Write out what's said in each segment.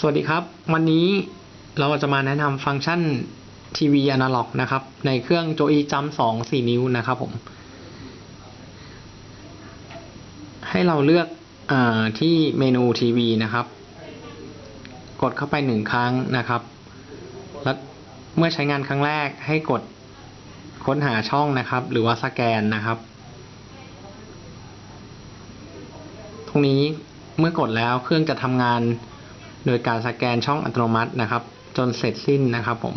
สวัสดีครับ วันนี้เราจะมาแนะนำฟังก์ชันทีวีอนาล็อกนะครับ ในเครื่องโจอีจัมสองสี่นิ้วนะครับผม ให้เราเลือกอที่เมนูทีวีนะครับ กดเข้าไปหนึ่งครั้งนะครับ แล้วเมื่อใช้งานครั้งแรกให้กดค้นหาช่องนะครับ หรือว่าสแกนนะครับ ตรงนี้เมื่อกดแล้วเครื่องจะทำงาน โดยการสแกนช่องอัตโนมัตินะครับ จนเสร็จสิ้นนะครับผม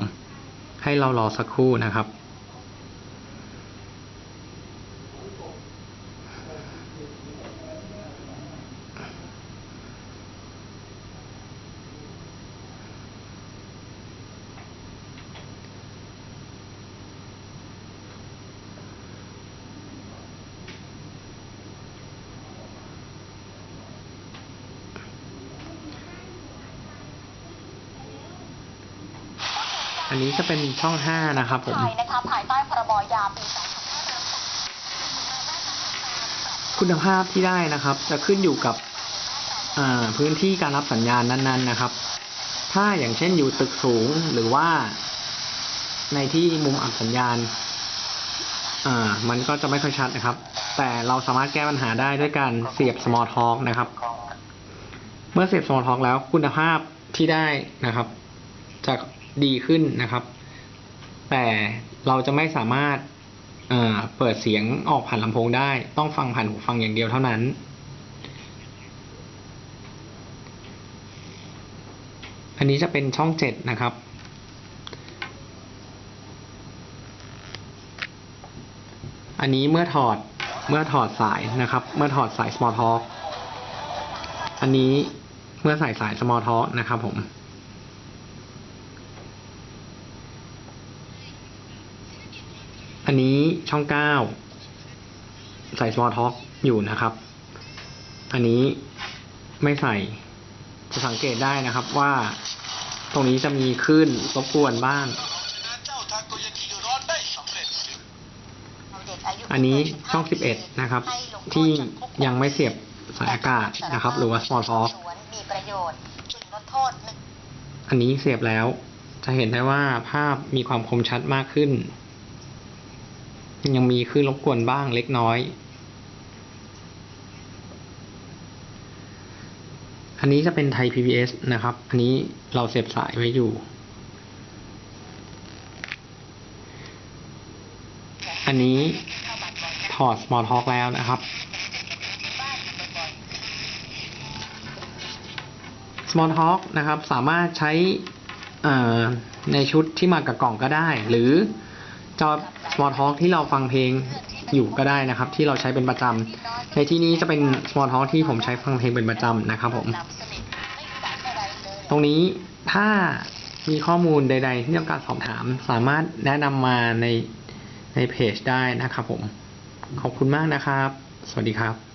ให้เรารอสักครู่นะครับ อันนี้จะเป็นช่องห้านะครับผม ไทยนะคะภายใต้พรบยาปีคุณภาพที่ได้นะครับ จะขึ้นอยู่กับอ่าพื้นที่การรับสัญญาณนั้น ๆ นะครับ ถ้าอย่างเช่นอยู่ตึกสูงหรือว่า ในที่มุมอับสัญญาณอ่ามันก็จะไม่ค่อยชัดนะครับ แต่เราสามารถแก้ปัญหาได้ด้วยการเสียบ small talk นะครับ เมื่อเสียบ small talk แล้วคุณภาพที่ได้นะครับจะ ดีขึ้นนะครับ แต่เราจะไม่สามารถเปิดเสียงออกผ่านลำโพงได้ ต้องฟังผ่านหูฟังอย่างเดียวเท่านั้น อันนี้จะเป็นช่องเจ็ดนะครับ อันนี้เมื่อถอดเมื่อถอดสายนะครับ เมื่อถอดสาย small talk อันนี้เมื่อใส่สาย small talk นะครับผม อันนี้ช่องเก้าใส่ small talk อยู่นะครับ อันนี้ไม่ใส่จะสังเกตได้นะครับว่าตรงนี้จะมีคลื่นรบกวนบ้าง อันนี้ช่อง 11 นะครับ ที่ยังไม่เสียบสายอากาศนะครับ หรือว่า small talk มีประโยชน์จึงลดโทษหนึ่งอันนี้เสียบแล้ว จะเห็นได้ว่าภาพมีความคมชัดมากขึ้น ยังมีคลื่นรบกวนบ้างเล็กน้อย อันนี้จะเป็นไทย PBS นะครับ อันนี้เราเสียบสายไว้อยู่ อันนี้ถอด Small Talk แล้วนะครับ Small Talk นะครับ สามารถใช้ในชุดที่มากับกล่องก็ได้ หรือ จอ Small Talk ที่เราฟังเพลงอยู่ก็ได้นะครับ ที่เราใช้เป็นประจำในที่นี้จะเป็น Small Talk ที่ผมใช้ฟังเพลงเป็นประจำนะครับผม ตรงนี้ถ้ามีข้อมูลใด ๆ ที่ต้องการสอบถาม สามารถแนะนำมาในในเพจได้นะครับผม ขอบคุณมากนะครับ สวัสดีครับ